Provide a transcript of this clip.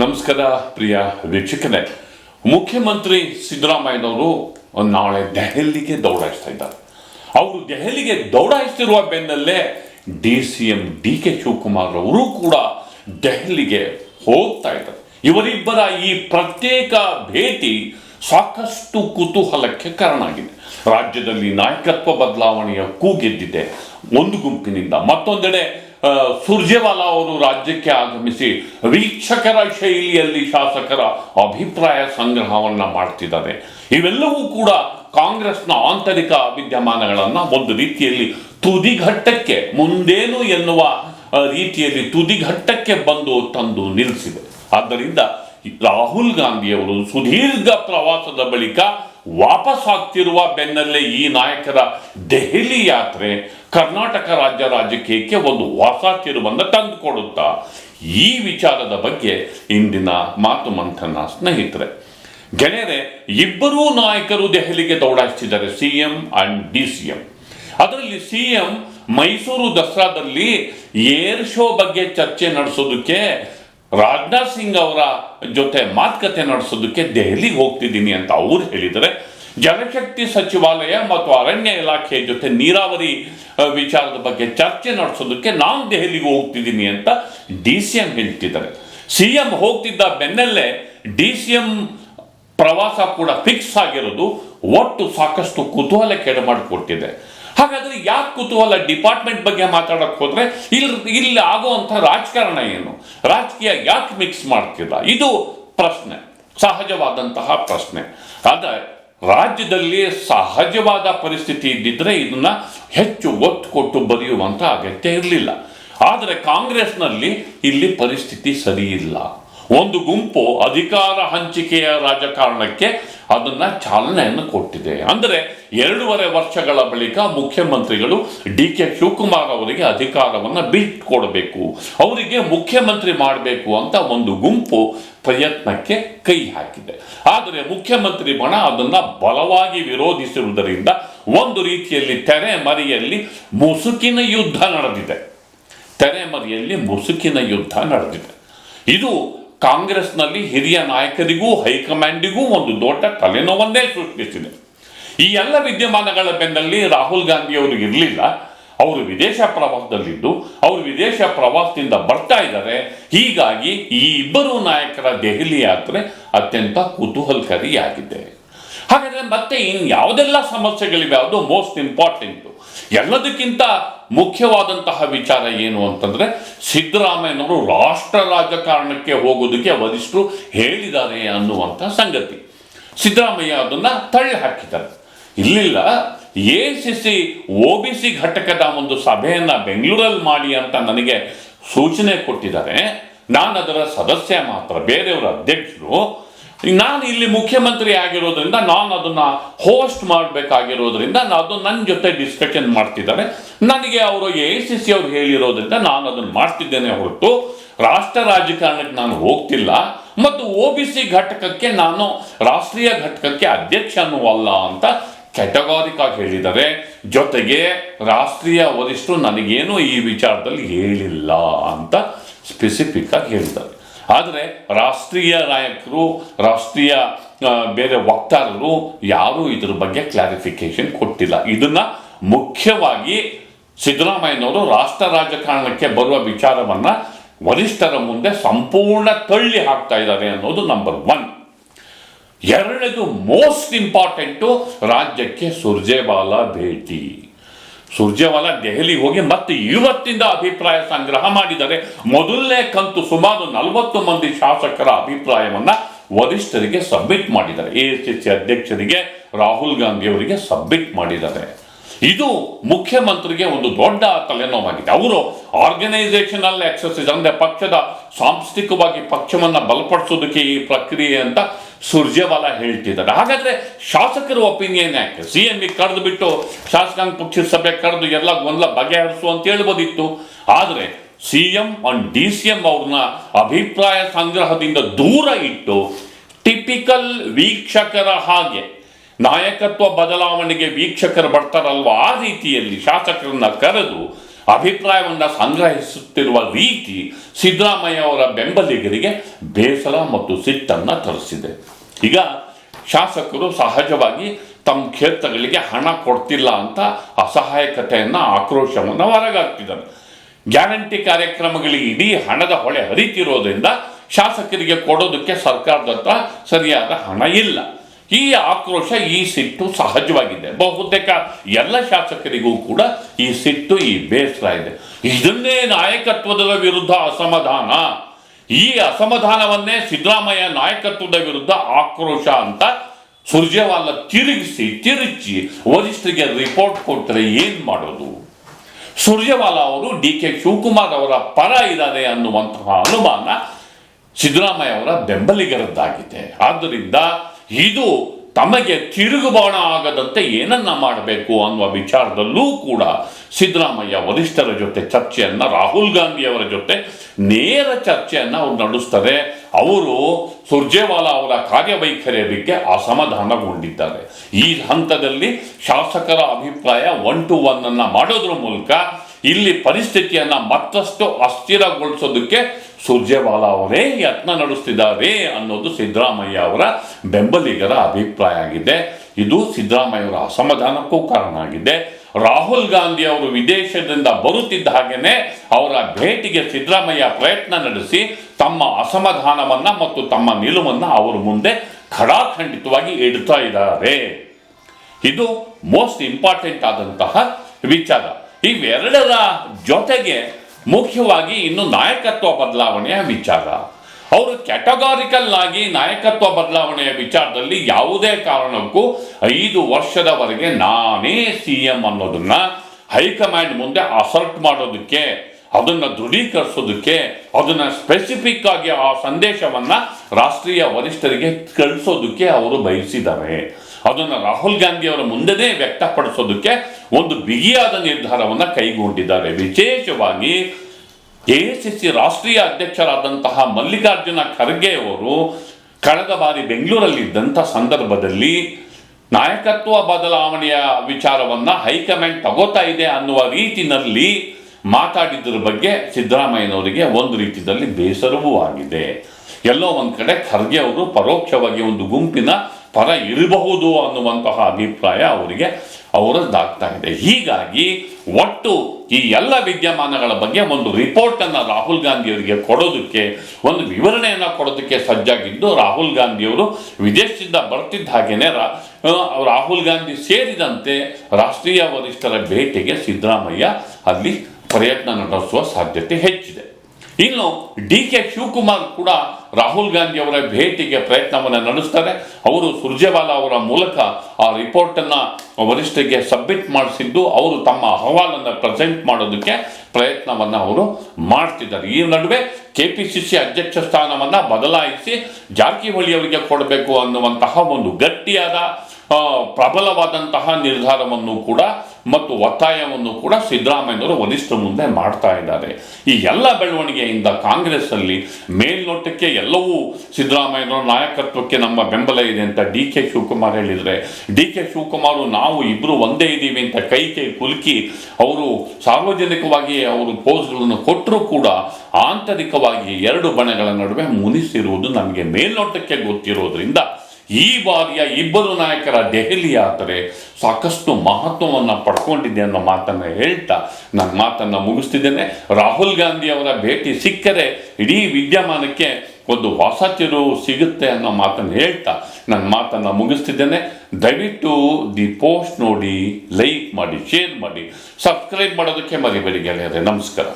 ನಮಸ್ಕಾರ, ಪ್ರಿಯ ವೀಕ್ಷಕನೇ ಮುಖ್ಯಮಂತ್ರಿ ಸಿದ್ದರಾಮಯ್ಯನವರು ನಾಳೆ ದೆಹಲಿಗೆ ದೌಡಾಯಿಸ್ತಾ ಇದ್ದಾರೆ. ಅವರು ದೆಹಲಿಗೆ ದೌಡಾಯಿಸ್ತಿರುವ ಬೆನ್ನಲ್ಲೇ D C M D K Shivakumar ಅವರು ಕೂಡ ದೆಹಲಿಗೆ ಹೋಗ್ತಾ ಇದ್ದಾರೆ. ಇವರಿಬ್ಬರ ಈ ಪ್ರತ್ಯೇಕ ಭೇಟಿ ಸಾಕಷ್ಟು ಕುತೂಹಲಕ್ಕೆ ಕಾರಣ ಆಗಿದೆ. ರಾಜ್ಯದಲ್ಲಿ ನಾಯಕತ್ವ ಬದಲಾವಣೆಯ ಕೂಗೆದ್ದಿದೆ. ಒಂದು ಗುಂಪಿನಿಂದ ಮತ್ತೊಂದೆಡೆ ಸುರ್ಜೇವಾಲಾ ಅವರು ರಾಜ್ಯಕ್ಕೆ ಆಗಮಿಸಿ ವೀಕ್ಷಕರ ಶೈಲಿಯಲ್ಲಿ ಶಾಸಕರ ಅಭಿಪ್ರಾಯ ಸಂಗ್ರಹವನ್ನ ಮಾಡ್ತಿದ್ದಾರೆ. ಇವೆಲ್ಲವೂ ಕೂಡ ಕಾಂಗ್ರೆಸ್ನ ಆಂತರಿಕ ವಿದ್ಯಮಾನಗಳನ್ನು ಒಂದು ರೀತಿಯಲ್ಲಿ ತುದಿಘಟ್ಟಕ್ಕೆ, ಮುಂದೇನು ಎನ್ನುವ ರೀತಿಯಲ್ಲಿ ತುದಿಘಟ್ಟಕ್ಕೆ ಬಂದು ತಂದು ನಿಲ್ಲಿಸಿದೆ ಆದ್ದರಿಂದ ರಾಹುಲ್ ಗಾಂಧಿಯವರು ಸುದೀರ್ಘ ಪ್ರವಾಸದ ಬಳಿಕ ವಾಪಸ್ ಆಗ್ತಿರುವ ಬೆನ್ನಲ್ಲೇ ಈ ನಾಯಕರ ದೆಹಲಿ ಯಾತ್ರೆ ಕರ್ನಾಟಕ ರಾಜ್ಯ ರಾಜಕೀಯಕ್ಕೆ ಒಂದು ಹೊಸ ತಿರುವನ್ನು ತಂದುಕೊಡುತ್ತಾ, ಈ ವಿಚಾರದ ಬಗ್ಗೆ ಇಂದಿನ ಮಾತು ಮಂಥನ ಸ್ನೇಹಿತರೆ. ಗೆಳೆಯರೆ, ಇಬ್ಬರೂ ನಾಯಕರು ದೆಹಲಿಗೆ ದೌಡಾಯಿಸಿದ್ದಾರೆ C M and D C M ಅದರಲ್ಲಿ ಸಿ ಎಂ ಮೈಸೂರು ದಸರಾದಲ್ಲಿ ಏರ್ ಶೋ ಬಗ್ಗೆ ಚರ್ಚೆ ನಡೆಸೋದಕ್ಕೆ ರಾಜನಾಥ್ ಸಿಂಗ್ ಅವರ ಜೊತೆ ಮಾತುಕತೆ ನಡೆಸೋದಕ್ಕೆ ದೆಹಲಿಗೆ ಹೋಗ್ತಿದ್ದೀನಿ ಅಂತ ಅವ್ರು ಹೇಳಿದರೆ ಜಲಶಕ್ತಿ ಸಚಿವಾಲಯ ಮತ್ತು ಅರಣ್ಯ ಇಲಾಖೆಯ ಜೊತೆ ನೀರಾವರಿ ವಿಚಾರದ ಬಗ್ಗೆ ಚರ್ಚೆ ನಡೆಸೋದಕ್ಕೆ ನಾನು ದೆಹಲಿಗೆ ಹೋಗ್ತಿದ್ದೀನಿ ಅಂತ ಡಿ ಸಿ ಎಂ ಹೇಳ್ತಿದ್ದಾರೆ. ಸಿ ಎಂ ಹೋಗ್ತಿದ್ದ ಬೆನ್ನಲ್ಲೇ ಡಿ ಸಿ ಎಂ ಪ್ರವಾಸ ಕೂಡ ಫಿಕ್ಸ್ ಆಗಿರೋದು. ಒಟ್ಟು ಸಾಕಷ್ಟು ಕುತೂಹಲ ಕೆಡೆ ಮಾಡಿಕೊಟ್ಟಿದೆ ಹಾಗಾದ್ರೆ ಯಾಕೆ ಕುತೂಹಲ ಡಿಪಾರ್ಟ್ಮೆಂಟ್ ಬಗ್ಗೆ ಮಾತಾಡಕ್ ಹೋದ್ರೆ ಇಲ್ಲಿ ಇಲ್ಲಿ ಆಗುವಂಥ ರಾಜಕಾರಣ ಏನು? ರಾಜಕೀಯ ಯಾಕೆ ಮಿಕ್ಸ್ ಮಾಡ್ತಿಲ್ಲ? ಇದು ಪ್ರಶ್ನೆ, ಸಹಜವಾದಂತಹ ಪ್ರಶ್ನೆ. ಆದರೆ ರಾಜ್ಯದಲ್ಲಿ ಸಹಜವಾದ ಪರಿಸ್ಥಿತಿ ಇದ್ದಿದ್ರೆ ಇದನ್ನ ಹೆಚ್ಚು ಒತ್ತು ಕೊಟ್ಟು ಬರೆಯುವಂಥ ಅಗತ್ಯ ಇರಲಿಲ್ಲ. ಆದರೆ ಕಾಂಗ್ರೆಸ್ನಲ್ಲಿ ಇಲ್ಲಿ ಪರಿಸ್ಥಿತಿ ಸರಿ ಇಲ್ಲ. ಒಂದು ಗುಂಪು ಅಧಿಕಾರ ಹಂಚಿಕೆಯ ರಾಜಕಾರಣಕ್ಕೆ ಅದನ್ನ ಚಾಲನೆಯನ್ನು ಕೊಟ್ಟಿದೆ. ಅಂದರೆ ಎರಡೂವರೆ ವರ್ಷಗಳ ಬಳಿಕ ಮುಖ್ಯಮಂತ್ರಿಗಳು ಡಿ ಕೆ ಶಿವಕುಮಾರ್ ಅವರಿಗೆ ಅಧಿಕಾರವನ್ನು ಬಿಟ್ಟುಕೊಡಬೇಕು ಅವರಿಗೆ ಮುಖ್ಯಮಂತ್ರಿ ಮಾಡಬೇಕು ಅಂತ ಒಂದು ಗುಂಪು ಪ್ರಯತ್ನಕ್ಕೆ ಕೈ ಹಾಕಿದೆ. ಆದರೆ ಮುಖ್ಯಮಂತ್ರಿ ಬಣ ಅದನ್ನ ಬಲವಾಗಿ ವಿರೋಧಿಸಿರುವುದರಿಂದ ಒಂದು ರೀತಿಯಲ್ಲಿ ತೆರೆಮರೆಯಲ್ಲಿ ಮುಸುಕಿನ ಯುದ್ಧ ನಡೆದಿದೆ. ತೆರೆಮರೆಯಲ್ಲಿ ಮುಸುಕಿನ ಯುದ್ಧ ನಡೆದಿದೆ. ಇದು ಕಾಂಗ್ರೆಸ್ನಲ್ಲಿ ಹಿರಿಯ ನಾಯಕರಿಗೂ, ಹೈಕಮಾಂಡಿಗೂ ಒಂದು ದೊಡ್ಡ ತಲೆನೋವನ್ನೇ ಸೃಷ್ಟಿಸಿದೆ. ಈ ಎಲ್ಲ ವಿದ್ಯಮಾನಗಳ ಬೆನ್ನಲ್ಲಿ ರಾಹುಲ್ ಗಾಂಧಿ ಅವರು ಇರಲಿಲ್ಲ. ಅವರು ವಿದೇಶ ಪ್ರವಾಸದಲ್ಲಿದ್ದು, ಅವರು ವಿದೇಶ ಪ್ರವಾಸದಿಂದ ಬರ್ತಾ ಇದ್ದಾರೆ. ಹೀಗಾಗಿ ಈ ಇಬ್ಬರು ನಾಯಕರ ದೆಹಲಿ ಯಾತ್ರೆ ಅತ್ಯಂತ ಕುತೂಹಲಕಾರಿಯಾಗಿದೆ. ಹಾಗಾದರೆ ಮತ್ತೆ ಇನ್ ಯಾವುದೆಲ್ಲ ಸಮಸ್ಯೆಗಳಿವೆ? ಅದು ಮೋಸ್ಟ್ ಇಂಪಾರ್ಟೆಂಟ್ ಎಲ್ಲದಕ್ಕಿಂತ ಮುಖ್ಯವಾದಂತಹ ವಿಚಾರ ಏನು ಅಂತಂದ್ರೆ ಸಿದ್ದರಾಮಯ್ಯನವರು ರಾಷ್ಟ್ರ ರಾಜಕಾರಣಕ್ಕೆ ಹೋಗೋದಕ್ಕೆ ವರಿಷ್ಠರು ಹೇಳಿದ್ದಾರೆ ಅನ್ನುವಂಥ ಸಂಗತಿ. ಸಿದ್ದರಾಮಯ್ಯ ಅದನ್ನ ತಳ್ಳಿ ಹಾಕಿದ್ದಾರೆ. ಇಲ್ಲಿಲ್ಲ, A C C O B C ಘಟಕದ ಒಂದು ಸಭೆಯನ್ನು ಬೆಂಗಳೂರಲ್ಲಿ ಮಾಡಿ ಅಂತ ನನಗೆ ಸೂಚನೆ ಕೊಟ್ಟಿದ್ದಾರೆ. ನಾನು ಅದರ ಸದಸ್ಯ ಮಾತ್ರ, ಬೇರೆಯವರ ಅಧ್ಯಕ್ಷರು ನಾನು ಇಲ್ಲಿ ಮುಖ್ಯಮಂತ್ರಿ ಆಗಿರೋದ್ರಿಂದ ನಾನು ಅದನ್ನ ಹೋಸ್ಟ್ ಮಾಡಬೇಕಾಗಿರೋದ್ರಿಂದ ಅದು ನನ್ನ ಜೊತೆ ಡಿಸ್ಕಷನ್ ಮಾಡ್ತಿದ್ದಾರೆ. ನನಗೆ ಅವರು ಎ ಸಿ ಸಿ ಅವ್ರು ಹೇಳಿರೋದ್ರಿಂದ ನಾನು ಅದನ್ನು ಮಾಡ್ತಿದ್ದೇನೆ ಹೊರತು ರಾಷ್ಟ್ರ ರಾಜಕಾರಣಕ್ಕೆ ನಾನು ಹೋಗ್ತಿಲ್ಲ. ಮತ್ತು ಒ ಬಿ ಸಿ ಘಟಕಕ್ಕೆ ನಾನು ರಾಷ್ಟ್ರೀಯ ಘಟಕಕ್ಕೆ ಅಧ್ಯಕ್ಷನೂ ಅಲ್ಲ ಅಂತ ಕೆಟಗಾರಿಕ್ ಆಗಿ ಹೇಳಿದ್ದಾರೆ. ಜೊತೆಗೆ ರಾಷ್ಟ್ರೀಯ ವರಿಷ್ಠರು ನನಗೇನು ಈ ವಿಚಾರದಲ್ಲಿ ಹೇಳಿಲ್ಲ ಅಂತ ಸ್ಪೆಸಿಫಿಕ್ ಆಗಿ ಹೇಳಿದ್ದಾರೆ. ಆದರೆ ರಾಷ್ಟ್ರೀಯ ನಾಯಕರು, ರಾಷ್ಟ್ರೀಯ ಬೇರೆ ವಕ್ತಾರರು ಯಾರೂ ಇದ್ರ ಬಗ್ಗೆ ಕ್ಲಾರಿಫಿಕೇಶನ್ ಕೊಟ್ಟಿಲ್ಲ. ಇದನ್ನ ಮುಖ್ಯವಾಗಿ ಸಿದ್ದರಾಮಯ್ಯನವರು ರಾಷ್ಟ್ರ ರಾಜಕಾರಣಕ್ಕೆ ಬರುವ ವಿಚಾರವನ್ನ ವರಿಷ್ಠರ ಮುಂದೆ ಸಂಪೂರ್ಣ ತಳ್ಳಿ ಹಾಕ್ತಾ ಇದ್ದಾರೆ ಅನ್ನೋದು ನಂಬರ್ ಒನ್ ಎರಡನೇದು ಮೋಸ್ಟ್ ಇಂಪಾರ್ಟೆಂಟು ರಾಜ್ಯಕ್ಕೆ ಸುರ್ಜೇವಾಲಾ ಭೇಟಿ. ಸುರ್ಜೇವಾಲಾ ದೆಹಲಿ ಹೋಗಿ ಮತ್ತೆ ಇವತ್ತಿಂದ ಅಭಿಪ್ರಾಯ ಸಂಗ್ರಹ ಮಾಡಿದರೆ ಮೊದಲನೇ ಕಂತು ಸುಮಾರು ನಲವತ್ತು ಮಂದಿ ಶಾಸಕರ ಅಭಿಪ್ರಾಯವನ್ನ ವರಿಷ್ಠರಿಗೆ ಸಬ್ಮಿಟ್ ಮಾಡಿದ್ದಾರೆ. ಎ ಸಿ ಸಿ ಅಧ್ಯಕ್ಷರಿಗೆ ರಾಹುಲ್ ಗಾಂಧಿ ಅವರಿಗೆ ಸಬ್ಮಿಟ್ ಮಾಡಿದ್ದಾರೆ. ಇದು ಮುಖ್ಯಮಂತ್ರಿಗೆ ಒಂದು ದೊಡ್ಡ ತಲೆನೋವಾಗಿದೆ. ಅವರು ಆರ್ಗನೈಸೇಷನಲ್ ಎಕ್ಸಸೈಸ್ ಅಂದರೆ ಪಕ್ಷದ ಸಾಂಸ್ಥಿಕವಾಗಿ ಪಕ್ಷವನ್ನು ಬಲಪಡಿಸೋದಕ್ಕೆ ಈ ಪ್ರಕ್ರಿಯೆ ಅಂತ ಸುರ್ಜೇವಾಲ ಹೇಳ್ತಿದ್ದಾರೆ. ಹಾಗಾದರೆ ಶಾಸಕರ ಒಪಿನಿಯನ್ ಯಾಕೆ? ಸಿ ಎಂ ಕರೆದು ಬಿಟ್ಟು ಶಾಸಕಾಂಗ ಪಕ್ಷದ ಸಭೆ ಕರೆದು ಎಲ್ಲ ಗೊಂದಲ ಬಗೆಹರಿಸು ಅಂತ ಹೇಳ್ಬೋದಿತ್ತು. ಆದರೆ C M and D C M ಅವ್ರನ್ನ ಅಭಿಪ್ರಾಯ ಸಂಗ್ರಹದಿಂದ ದೂರ ಇಟ್ಟು ಟಿಪಿಕಲ್ ವೀಕ್ಷಕರ ಹಾಗೆ ನಾಯಕತ್ವ ಬದಲಾವಣೆಗೆ ವೀಕ್ಷಕರು ಬರ್ತಾರಲ್ವ? ಆ ರೀತಿಯಲ್ಲಿ ಶಾಸಕರನ್ನ ಕರೆದು ಅಭಿಪ್ರಾಯವನ್ನು ಸಂಗ್ರಹಿಸುತ್ತಿರುವ ರೀತಿ ಸಿದ್ದರಾಮಯ್ಯ ಅವರ ಬೆಂಬಲಿಗರಿಗೆ ಬೇಸರ ಮತ್ತು ಸಿಟ್ಟನ್ನು ತರಿಸಿದೆ. ಈಗ ಶಾಸಕರು ಸಹಜವಾಗಿ ತಮ್ಮ ಕ್ಷೇತ್ರಗಳಿಗೆ ಹಣ ಕೊಡ್ತಿಲ್ಲ ಅಂತ ಅಸಹಾಯಕತೆಯನ್ನು, ಆಕ್ರೋಶವನ್ನು ಹೊರಗಾಕ್ತಿದ್ದಾರೆ. ಗ್ಯಾರಂಟಿ ಕಾರ್ಯಕ್ರಮಗಳಿಗೆ ಇಡೀ ಹಣದ ಹೊಳೆ ಹರಿತಿರೋದ್ರಿಂದ ಶಾಸಕರಿಗೆ ಕೊಡೋದಕ್ಕೆ ಸರ್ಕಾರದ ಸರಿಯಾದ ಹಣ ಇಲ್ಲ. ಈ ಆಕ್ರೋಶ, ಈ ಸಿಟ್ಟು ಸಹಜವಾಗಿದೆ. ಬಹುತೇಕ ಎಲ್ಲ ಶಾಸಕರಿಗೂ ಕೂಡ ಈ ಸಿಟ್ಟು, ಈ ಬೇಸರ ಇದೆ. ಇದನ್ನೇ ನಾಯಕತ್ವದ ವಿರುದ್ಧ ಅಸಮಾಧಾನ. ಈ ಅಸಮಾಧಾನವನ್ನೇ ಸಿದ್ದರಾಮಯ್ಯ ನಾಯಕತ್ವದ ವಿರುದ್ಧ ಆಕ್ರೋಶ ಅಂತ ಸುರ್ಜೇವಾಲ ತಿರುಗಿಸಿ, ತಿರುಚಿ ವರಿಷ್ಠರಿಗೆ ರಿಪೋರ್ಟ್ ಕೊಟ್ಟರೆ ಏನ್ ಮಾಡೋದು? ಸುರ್ಜೇವಾಲ ಅವರು ಡಿ ಕೆ ಶಿವಕುಮಾರ್ ಅವರ ಪರ ಇದ್ದಾರೆ ಅನ್ನುವಂತಹ ಅನುಮಾನ ಸಿದ್ದರಾಮಯ್ಯ ಅವರ ಬೆಂಬಲಿಗರದ್ದಾಗಿದೆ. ಆದ್ದರಿಂದ ಇದು ತಮಗೆ ತಿರುಗುಬಾಣ ಆಗದಂತೆ ಏನನ್ನ ಮಾಡಬೇಕು ಅನ್ನುವ ವಿಚಾರದಲ್ಲೂ ಕೂಡ ಸಿದ್ದರಾಮಯ್ಯ ವರಿಷ್ಠರ ಜೊತೆ ಚರ್ಚೆಯನ್ನ, ರಾಹುಲ್ ಗಾಂಧಿ ಅವರ ಜೊತೆ ನೇರ ಚರ್ಚೆಯನ್ನ ಅವರು ನಡೆಸ್ತಾರೆ. ಅವರು ಸುರ್ಜೇವಾಲಾ ಅವರ ಕಾರ್ಯವೈಖರಿಯ ಬಗ್ಗೆ ಅಸಮಾಧಾನಗೊಂಡಿದ್ದಾರೆ. ಈ ಹಂತದಲ್ಲಿ ಶಾಸಕರ ಅಭಿಪ್ರಾಯ ಒನ್ ಟು ಒನ್ ಅನ್ನ ಮಾಡೋದ್ರ ಮೂಲಕ ಇಲ್ಲಿ ಪರಿಸ್ಥಿತಿಯನ್ನ ಮತ್ತಷ್ಟು ಅಸ್ಥಿರಗೊಳಿಸೋದಕ್ಕೆ ಸುರ್ಜೇವಾಲಾ ಅವರೇ ಯತ್ನ ನಡೆಸ್ತಿದ್ದಾರೆ ಅನ್ನೋದು ಸಿದ್ದರಾಮಯ್ಯ ಅವರ ಬೆಂಬಲಿಗರ ಅಭಿಪ್ರಾಯ ಆಗಿದೆ. ಇದು ಸಿದ್ದರಾಮಯ್ಯ ಅವರ ಅಸಮಾಧಾನಕ್ಕೂ ಕಾರಣ ಆಗಿದೆ. ರಾಹುಲ್ ಗಾಂಧಿ ಅವರು ವಿದೇಶದಿಂದ ಬರುತ್ತಿದ್ದ ಹಾಗೇನೆ ಅವರ ಭೇಟಿಗೆ ಸಿದ್ದರಾಮಯ್ಯ ಪ್ರಯತ್ನ ನಡೆಸಿ ತಮ್ಮ ಅಸಮಾಧಾನವನ್ನ ಮತ್ತು ತಮ್ಮ ನಿಲುವನ್ನ ಅವರ ಮುಂದೆ ಖಡಾಖಂಡಿತವಾಗಿ ಇಡ್ತಾ ಇದ್ದಾರೆ. ಇದು ಮೋಸ್ಟ್ ಇಂಪಾರ್ಟೆಂಟ್ ಆದಂತಹ ವಿಚಾರ. ಇವೆರಡರ ಜೊತೆಗೆ ಮುಖ್ಯವಾಗಿ ಇನ್ನು ನಾಯಕತ್ವ ಬದಲಾವಣೆಯ ವಿಚಾರ. ಅವರು ಕ್ಯಾಟಗಾರಿಕಲ್ ಆಗಿ ನಾಯಕತ್ವ ಬದಲಾವಣೆಯ ವಿಚಾರದಲ್ಲಿ ಯಾವುದೇ ಕಾರಣಕ್ಕೂ ಐದು ವರ್ಷದವರೆಗೆ ನಾನೇ ಸಿ ಎಂ ಅನ್ನೋದನ್ನ ಹೈಕಮಾಂಡ್ ಮುಂದೆ ಅಸರ್ಟ್ ಮಾಡೋದಕ್ಕೆ, ಅದನ್ನು ದೃಢೀಕರಿಸೋದಕ್ಕೆ, ಅದನ್ನ ಸ್ಪೆಸಿಫಿಕ್ ಆಗಿ ಆ ಸಂದೇಶವನ್ನ ರಾಷ್ಟ್ರೀಯ ವರಿಷ್ಠರಿಗೆ ಕಳಿಸೋದಕ್ಕೆ ಅವರು ಬಯಸಿದ್ದಾರೆ. ಅದನ್ನು ರಾಹುಲ್ ಗಾಂಧಿ ಅವರ ಮುಂದೆನೇ ವ್ಯಕ್ತಪಡಿಸೋದಕ್ಕೆ ಒಂದು ಬಿಗಿಯಾದ ನಿರ್ಧಾರವನ್ನು ಕೈಗೊಂಡಿದ್ದಾರೆ. ವಿಶೇಷವಾಗಿ ಎಐಸಿಸಿ ರಾಷ್ಟ್ರೀಯ ಅಧ್ಯಕ್ಷರಾದಂತಹ ಮಲ್ಲಿಕಾರ್ಜುನ ಖರ್ಗೆ ಅವರು ಕಳೆದ ಬಾರಿ ಬೆಂಗಳೂರಲ್ಲಿದ್ದಂಥ ಸಂದರ್ಭದಲ್ಲಿ ನಾಯಕತ್ವ ಬದಲಾವಣೆಯ ವಿಚಾರವನ್ನ ಹೈಕಮಾಂಡ್ ತಗೋತಾ ಇದೆ ಅನ್ನುವ ರೀತಿನಲ್ಲಿ ಮಾತಾಡಿದ್ರ ಬಗ್ಗೆ ಸಿದ್ದರಾಮಯ್ಯನವರಿಗೆ ಒಂದು ರೀತಿಯಲ್ಲಿ ಬೇಸರವೂ ಆಗಿದೆ. ಎಲ್ಲೋ ಒಂದು ಕಡೆ ಖರ್ಗೆ ಅವರು ಪರೋಕ್ಷವಾಗಿ ಒಂದು ಗುಂಪಿನ ಪರ ಇರಬಹುದು ಅನ್ನುವಂತಹ ಅಭಿಪ್ರಾಯ ಅವರಿಗೆ ಅವರದ್ದಾಗ್ತಾ ಇದೆ ಹೀಗಾಗಿ ಒಟ್ಟು ಈ ಎಲ್ಲ ವಿದ್ಯಮಾನಗಳ ಬಗ್ಗೆ ಒಂದು ರಿಪೋರ್ಟ್ ಅನ್ನ ರಾಹುಲ್ ಗಾಂಧಿ ಅವರಿಗೆ ಕೊಡೋದಕ್ಕೆ, ಒಂದು ವಿವರಣೆಯನ್ನು ಕೊಡೋದಕ್ಕೆ ಸಜ್ಜಾಗಿದ್ದು, ರಾಹುಲ್ ಗಾಂಧಿ ಅವರು ವಿದೇಶದಿಂದ ಬರ್ತಿದ್ದ ಹಾಗೇನೆ ರಾ- ರಾಹುಲ್ ಗಾಂಧಿ ಸೇರಿದಂತೆ ರಾಷ್ಟ್ರೀಯ ವರಿಷ್ಠರ ಭೇಟಿಗೆ ಸಿದ್ದರಾಮಯ್ಯ ಅಲ್ಲಿ ಪ್ರಯತ್ನ ನಡೆಸುವ ಸಾಧ್ಯತೆ ಹೆಚ್ಚಿದೆ. ಇನ್ನು ಡಿ ಕೆ ಶಿವಕುಮಾರ್ ಕೂಡ ರಾಹುಲ್ ಗಾಂಧಿ ಅವರ ಭೇಟಿಗೆ ಪ್ರಯತ್ನವನ್ನು ನಡೆಸ್ತಾರೆ. ಅವರು ಸುರ್ಜೇವಾಲಾ ಅವರ ಮೂಲಕ ಆ ರಿಪೋರ್ಟ್ ಅನ್ನ ವರಿಷ್ಠರಿಗೆ ಸಬ್ಮಿಟ್ ಮಾಡಿಸಿದ್ದು ಅವರು ತಮ್ಮ ಅಹವಾಲನ್ನು ಪ್ರೆಸೆಂಟ್ ಮಾಡೋದಕ್ಕೆ ಪ್ರಯತ್ನವನ್ನು ಅವರು ಮಾಡ್ತಿದ್ದಾರೆ. ಈ ನಡುವೆ ಕೆಪಿಸಿಸಿ ಅಧ್ಯಕ್ಷ ಸ್ಥಾನವನ್ನು ಬದಲಾಯಿಸಿ ಜಾರಕಿಹೊಳಿ ಅವರಿಗೆ ಕೊಡಬೇಕು ಅನ್ನುವಂತಹ ಒಂದು ಗಟ್ಟಿಯಾದ ಪ್ರಬಲವಾದಂತಹ ನಿರ್ಧಾರವನ್ನು ಕೂಡ ಮತ್ತು ಒತ್ತಾಯವನ್ನು ಕೂಡ ಸಿದ್ದರಾಮಯ್ಯನವರು ವರಿಷ್ಠ ಮುಂದೆ ಮಾಡ್ತಾ ಇದ್ದಾರೆ. ಈ ಎಲ್ಲ ಬೆಳವಣಿಗೆಯಿಂದ ಕಾಂಗ್ರೆಸ್ ಅಲ್ಲಿ ಮೇಲ್ನೋಟಕ್ಕೆ ಎಲ್ಲವೂ ಸಿದ್ದರಾಮಯ್ಯನವರ ನಾಯಕತ್ವಕ್ಕೆ ನಮ್ಮ ಬೆಂಬಲ ಇದೆ ಅಂತ ಡಿ ಕೆ ಶಿವಕುಮಾರ್ ಹೇಳಿದರೆ. ಡಿ ಕೆ ಶಿವಕುಮಾರ್, ನಾವು ಇಬ್ಬರು ಒಂದೇ ಇದ್ದೀವಿ ಅಂತ ಕೈ ಕೈ ಕುಲುಕಿ ಅವರು ಸಾರ್ವಜನಿಕವಾಗಿ ಅವರು ಪೋಸ್ಗಳನ್ನು ಕೊಟ್ಟರೂ ಕೂಡ ಆಂತರಿಕವಾಗಿ ಎರಡು ಬಣಗಳ ನಡುವೆ ಮುನಿಸಿರುವುದು ನಮಗೆ ಮೇಲ್ನೋಟಕ್ಕೆ ಗೊತ್ತಿರೋದ್ರಿಂದ ಈ ಬಾರಿಯ ಇಬ್ಬರು ನಾಯಕರ ದೆಹಲಿ ಯಾತ್ರೆ ಸಾಕಷ್ಟು ಮಹತ್ವವನ್ನು ಪಡ್ಕೊಂಡಿದೆ ಅನ್ನೋ ಮಾತನ್ನು ಹೇಳ್ತಾ ನನ್ನ ಮಾತನ್ನು ಮುಗಿಸ್ತಿದ್ದೇನೆ. ರಾಹುಲ್ ಗಾಂಧಿ ಅವರ ಭೇಟಿ ಸಿಕ್ಕರೆ ಇಡೀ ವಿದ್ಯಮಾನಕ್ಕೆ ಒಂದು ಹೊಸ ತಿರುವು ಸಿಗುತ್ತೆ ಅನ್ನೋ ಮಾತನ್ನು ಹೇಳ್ತಾ ನನ್ನ ಮಾತನ್ನು ಮುಗಿಸ್ತಿದ್ದೇನೆ. ದಯವಿಟ್ಟು ದಿ ಪೋಸ್ಟ್ ನೋಡಿ, ಲೈಕ್ ಮಾಡಿ, ಶೇರ್ ಮಾಡಿ, ಸಬ್ಸ್ಕ್ರೈಬ್ ಮಾಡೋದಕ್ಕೆ ಮರಿಬೇಡಿ ಗೆಳೆಯರೆ. ನಮಸ್ಕಾರ.